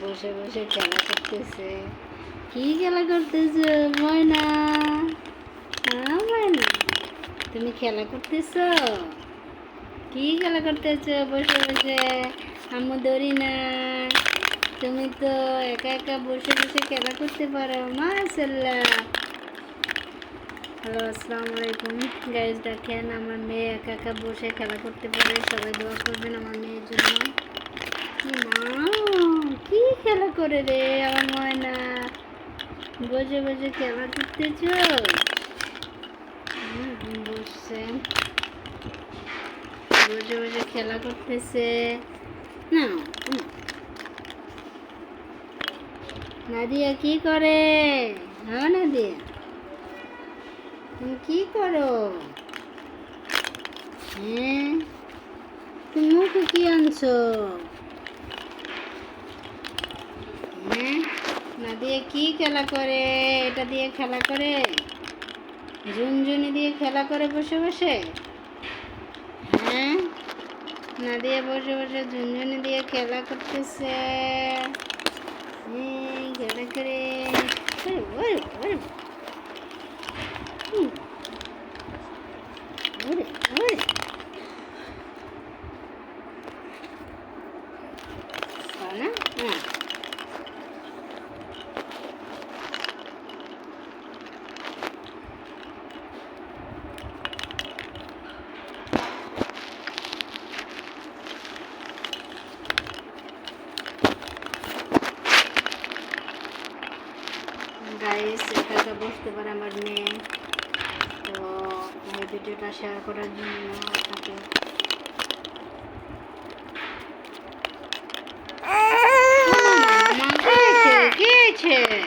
বসে বসে খেলা করতেছে। কি খেলা করতেছো, ময়না? হ্যাঁ ময়না। তুমি খেলা করতেছো? কি খেলা করতেছো? বসে বসে। আম্মু ধরি না। তুমি তো একা একা বসে বসে খেলা করতে পারো। মাশাল্লাহ হ্যালো, আসসালামু আলাইকুম। গাইজ দেখেন আমার মেয়ে একা একা বসে খেলা করতে পারে। সবাই দোয়া করবেন আমার মেয়ের জন্য কি মা কি খেলা করে রে, আমার ময়না। বসে বসে খেলা করতেছ? বসছে। বসে বসে খেলা করতেছে। না। নাদিয়া কি করে? হ্যাঁ নাদিয়া। তুমি কি করো? হ্যাঁ? তুমি কি আনছো হ্যাঁ না দিয়ে কি খেলা করে? এটা দিয়ে খেলা করে? ঝুনঝুনি দিয়ে খেলা করে বসে বসে? হ্যাঁ? না দিয়ে বসে বসে ঝুনঝুনি দিয়ে খেলা করতেছে। খেলা করে। না? হ্যাঁ। গাইস একা বসতে পারে আমার মেয়ে। তো ভিডিওটা শেয়ার করার জন্য আপনাকে